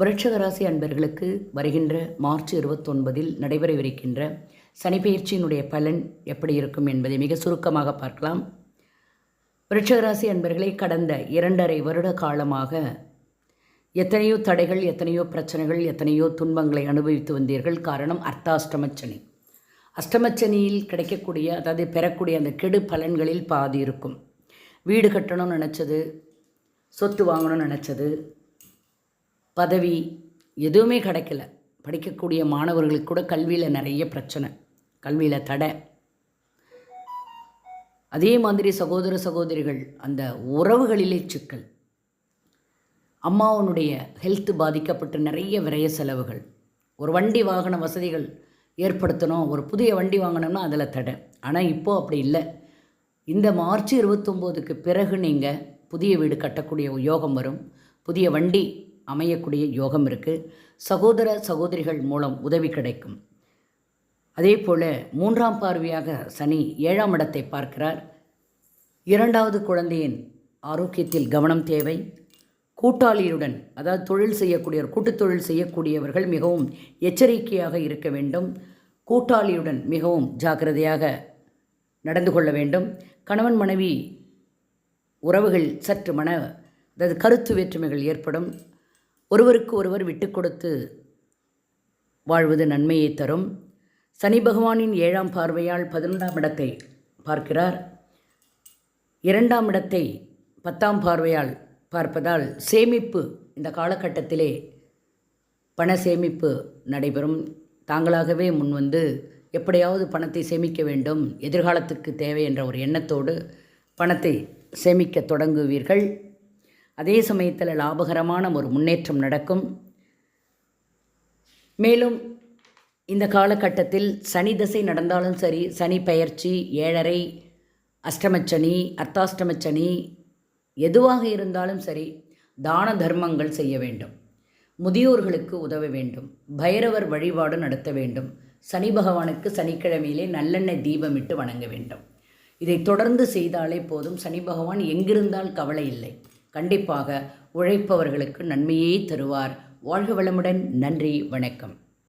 விருட்சகராசி அன்பர்களுக்கு வருகின்ற மார்ச் இருபத்தொன்பதில் நடைபெறவிருக்கின்ற சனிப்பெயர்ச்சியினுடைய பலன் எப்படி இருக்கும் என்பதை மிக சுருக்கமாக பார்க்கலாம். விருட்சகராசி அன்பர்களை கடந்த இரண்டரை வருட காலமாக எத்தனையோ தடைகள் எத்தனையோ பிரச்சனைகள் எத்தனையோ துன்பங்களை அனுபவித்து வந்தீர்கள். காரணம் அர்த்தாஷ்டமச்சனி. அஷ்டமச்சனியில் கிடைக்கக்கூடிய அதாவது பெறக்கூடிய அந்த கெடு பலன்களில் பாதி இருக்கும். வீடு கட்டணும்னு நினச்சது சொத்து வாங்கணும்னு நினச்சது பதவி எதுவுமே கிடைக்கல. படிக்கக்கூடிய மாணவர்களுக்கு கூட கல்வியில் நிறைய பிரச்சனை. கல்வியில் தடை. அதே மாதிரி சகோதர சகோதரிகள் அந்த உறவுகளிலே சிக்கல். அம்மாவனுடைய ஹெல்த் பாதிக்கப்பட்டு நிறைய விரைய செலவுகள். ஒரு வண்டி வாகன வசதிகள் ஏற்படுத்தணும். ஒரு புதிய வண்டி வாங்கணும்னா அதில் தடை. ஆனால் இப்போது அப்படி இல்லை. இந்த மார்ச் இருபத்தொம்போதுக்கு பிறகு நீங்கள் புதிய வீடு கட்டக்கூடிய யோகம் வரும். புதிய வண்டி அமையக்கூடிய யோகம் இருக்குது சகோதர சகோதரிகள் மூலம் உதவி கிடைக்கும். அதே போல் மூன்றாம் பார்வையாக சனி ஏழாம் இடத்தை பார்க்கிறார். இரண்டாவது குழந்தையின் ஆரோக்கியத்தில் கவனம் தேவை. கூட்டாளியுடன் அதாவது தொழில் செய்யக்கூடியவர் கூட்டுத் தொழில் செய்யக்கூடியவர்கள் மிகவும் எச்சரிக்கையாக இருக்க வேண்டும். கூட்டாளியுடன் மிகவும் ஜாக்கிரதையாக நடந்து கொள்ள வேண்டும். கணவன் மனைவி உறவுகள் சற்று மன அதாவது கருத்து வேற்றுமைகள் ஏற்படும். ஒருவருக்கு ஒருவர் விட்டு கொடுத்து வாழ்வது நன்மையை தரும். சனி பகவானின் ஏழாம் பார்வையால் பதினொன்றாம் இடத்தை பார்க்கிறார். இரண்டாம் இடத்தை பத்தாம் பார்வையால் பார்ப்பதால் சேமிப்பு இந்த காலகட்டத்திலே பண சேமிப்பு நடைபெறும். தாங்களாகவே முன்வந்து எப்படியாவது பணத்தை சேமிக்க வேண்டும். எதிர்காலத்துக்கு தேவை என்ற ஒரு எண்ணத்தோடு பணத்தை சேமிக்க தொடங்குவீர்கள். அதே சமயத்தில் லாபகரமான ஒரு முன்னேற்றம் நடக்கும். மேலும் இந்த காலகட்டத்தில் சனி தசை நடந்தாலும் சரி சனி பெயர்ச்சி ஏழரை அஷ்டமச்சனி அர்த்தாஷ்டமச்சனி எதுவாக இருந்தாலும் சரி தான தர்மங்கள் செய்ய வேண்டும். முதியோர்களுக்கு உதவ வேண்டும். பைரவர் வழிபாடு நடத்த வேண்டும். சனி பகவானுக்கு சனிக்கிழமையிலே நல்லெண்ணெய் தீபமிட்டு வணங்க வேண்டும். இதை தொடர்ந்து செய்தாலே போதும். சனி பகவான் எங்கிருந்தால் கவலை இல்லை. கண்டிப்பாக உழைப்பவர்களுக்கு நன்மையே தருவார். வாழ்க வளமுடன். நன்றி. வணக்கம்.